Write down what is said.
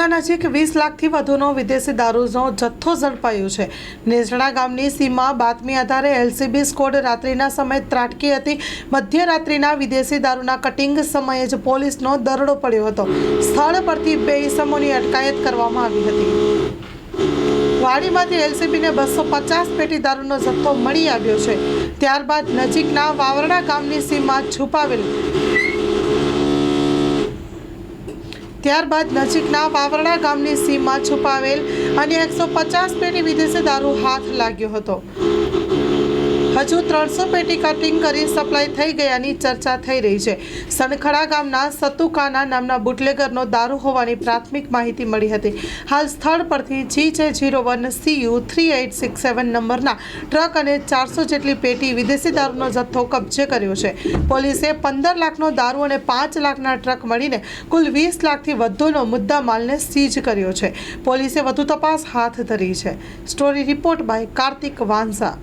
ઉના નજીક વીસ લાખથી વધુનો વિદેશી દારૂનો જથ્થો ઝડપાયો છે. નેસડા ગામની સીમા બાતમી આધારે એલસીબી સ્કોડ રાત્રિના સમયે ત્રાટકી હતી. મધ્યરાત્રિના વિદેશી દારૂના કટિંગ સમયે જ પોલીસનો દરોડો પડ્યો હતો. સ્થળ પરથી બે ઇસમોની અટકાયત કરવામાં આવી હતી. વાડીમાંથી એલસીબીને બસો પચાસ પેટી દારૂનો જથ્થો મળી આવ્યો છે. ત્યારબાદ નજીકના વાવરણા ગામની સીમા છુપાવેલ. ત્યારબાદ નજીકના વાવરણા ગામની સીમમાં છુપાવેલ અને એકસો પચાસ પેટી વિદેશી દારૂ હાથ લાગ્યો હતો. હજુ ત્રણસો પેટી કટિંગ કરી સપ્લાય થઈ ગયાની ચર્ચા થઈ રહી છે. સણખડા ગામના સતુકાના નામના બુટલેગરનો દારૂ હોવાની પ્રાથમિક માહિતી મળી હતી. હાલ સ્થળ પરથી G J zero one CU three eight six seven નંબરના ટ્રક અને ચારસો જેટલી પેટી વિદેશી દારૂનો જથ્થો કબજે કર્યો છે. પોલીસે પંદર લાખનો દારૂ અને પાંચ લાખના ટ્રક મળીને કુલ વીસ લાખથી વધુનો મુદ્દા માલને સીઝ કર્યો છે. પોલીસે વધુ તપાસ હાથ ધરી છે. Story report by Kartik Vanza.